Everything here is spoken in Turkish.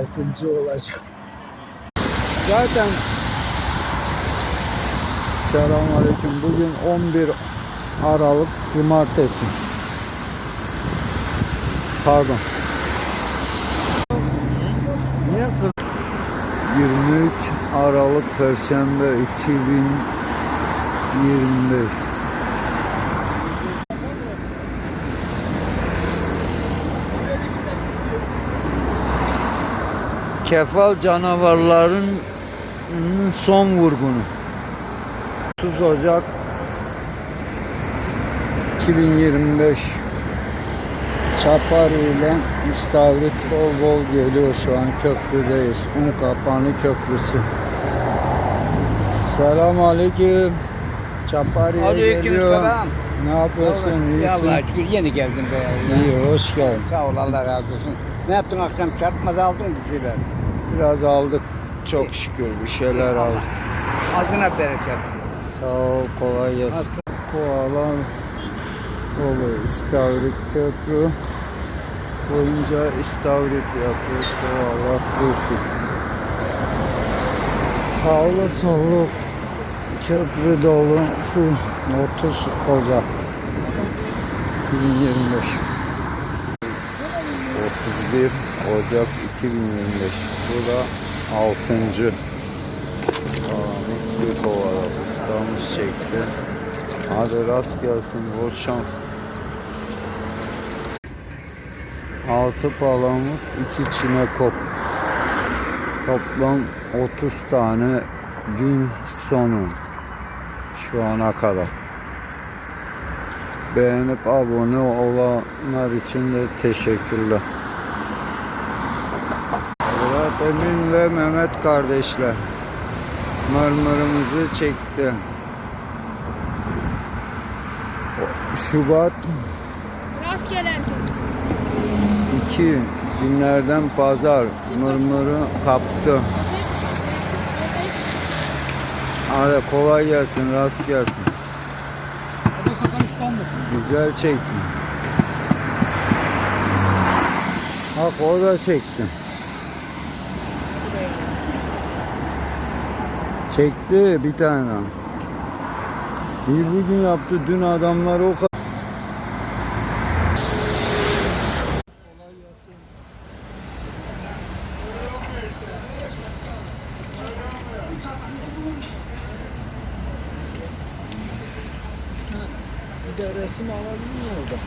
Altıncı olacak. Zaten Selamünaleyküm. Bugün 11 Aralık Cumartesi. Pardon. Niye kız? 23 Aralık Perşembe 2025. Kefal canavarların son vurgunu. 30 Ocak 2025 Çapar ile İstavrit bol bol geliyor şu an köprüdeyiz. Un Kapanı Köprüsü. Selam aleyküm. Çapari'ye Aleyküm selam. Ne yapıyorsun? Ya İyisin. Allah'a şükür yeni geldim be. ya. İyi, hoş geldin. Sağ ol Allah razı olsun. Ne yaptın akşam çarpmaz aldın mı bir şeyler? Biraz aldık. Çok şükür bir şeyler aldık. Ağzına bereket. Sağ ol, kolay gelsin. Koala dolu İstavrit köprü boyunca istavrit yapıyor koala sushi. Sağlı sollu köprü dolu şu 30 Ocak 2025 31 Ocak 2025 Bu da 6. Ahmet bir kovada ustamız çekti. Hadi rast gelsin, bol şans. Altı palamut, iki çinekop. Toplam 30 tane gün sonu şu ana kadar. Beğenip abone olanlar için de teşekkürler. Murat Emin ve Mehmet kardeşler marmarımızı çekti. Şubat Rastgele herkes. 2 günlerden pazar mırmırı kaptı. Hadi kolay gelsin, rast gelsin. Güzel çektin. Bak o da çekti. Çekti bir tane. İyi bugün yaptı. Dün adamlar o kadar. Bir de resim alabilir mi orada?